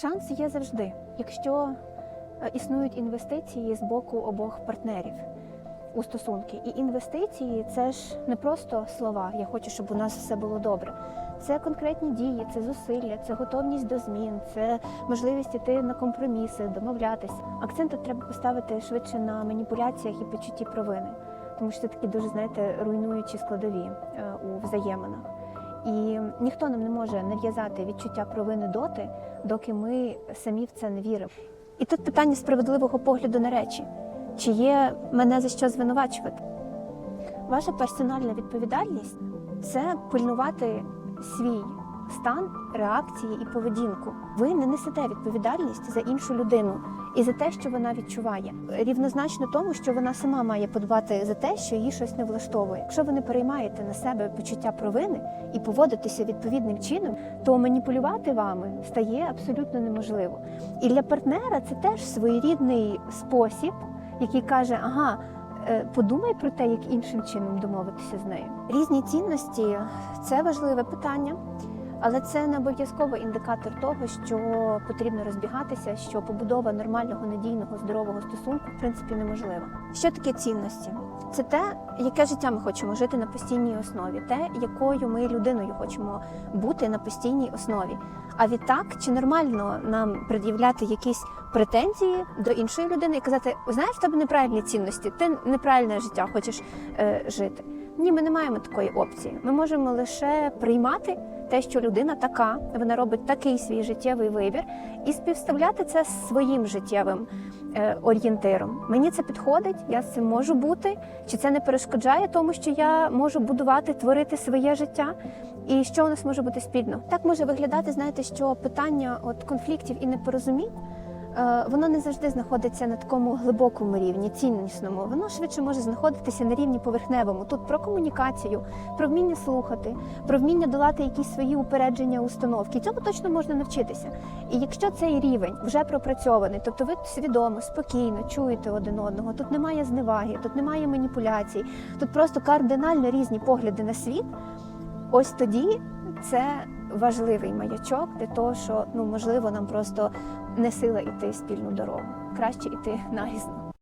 Шанс є завжди, якщо е, існують інвестиції з боку обох партнерів у стосунки. І інвестиції це ж не просто слова. Я хочу, щоб у нас все було добре. Це конкретні дії, це зусилля, це готовність до змін, це можливість іти на компроміси, домовлятися. Акцент треба поставити швидше на маніпуляціях і почутті провини, тому що це такі дуже знаєте руйнуючі складові е, у взаєминах. І ніхто нам не може нав'язати відчуття провини доти, доки ми самі в це не віримо. І тут питання справедливого погляду на речі: чи є мене за що звинувачувати? Ваша персональна відповідальність це пильнувати свій стан, реакції і поведінку. Ви не несете відповідальність за іншу людину і за те, що вона відчуває. Рівнозначно тому, що вона сама має подбати за те, що її щось не влаштовує. Якщо ви не переймаєте на себе почуття провини і поводитеся відповідним чином, то маніпулювати вами стає абсолютно неможливо. І для партнера це теж своєрідний спосіб, який каже: ага. е, Подумай про те, як іншим чином домовитися з нею. Різні цінності це важливе питання, але це не обов'язково індикатор того, що потрібно розбігатися, що побудова нормального, надійного, здорового стосунку в принципі неможлива. Що таке цінності? Це те, яке життя ми хочемо жити на постійній основі, те, якою ми людиною хочемо бути на постійній основі. А відтак, чи нормально нам пред'являти якісь претензії до іншої людини і казати, знаєш, в тебе неправильні цінності, ти неправильне життя хочеш е, жити. Ні, ми не маємо такої опції. Ми можемо лише приймати те, що людина така, вона робить такий свій життєвий вибір, і співставляти це з своїм життєвим е, орієнтиром. Мені це підходить, я з цим можу бути. Чи це не перешкоджає тому, що я можу будувати, творити своє життя? І що у нас може бути спільно? Так може виглядати, знаєте, що питання от конфліктів і непорозумінь. Е, Воно не завжди знаходиться на такому глибокому рівні, ціннісному. Воно швидше може знаходитися на рівні поверхневому. Тут про комунікацію, про вміння слухати, про вміння долати якісь свої упередження, установки. Цьому точно можна навчитися. І якщо цей рівень вже пропрацьований, тобто ви свідомо, спокійно чуєте один одного, тут немає зневаги, тут немає маніпуляцій, тут просто кардинально різні погляди на світ. Ось тоді це важливий маячок для того, що ну можливо нам просто не сила йти спільну дорогу. Краще йти нарізно.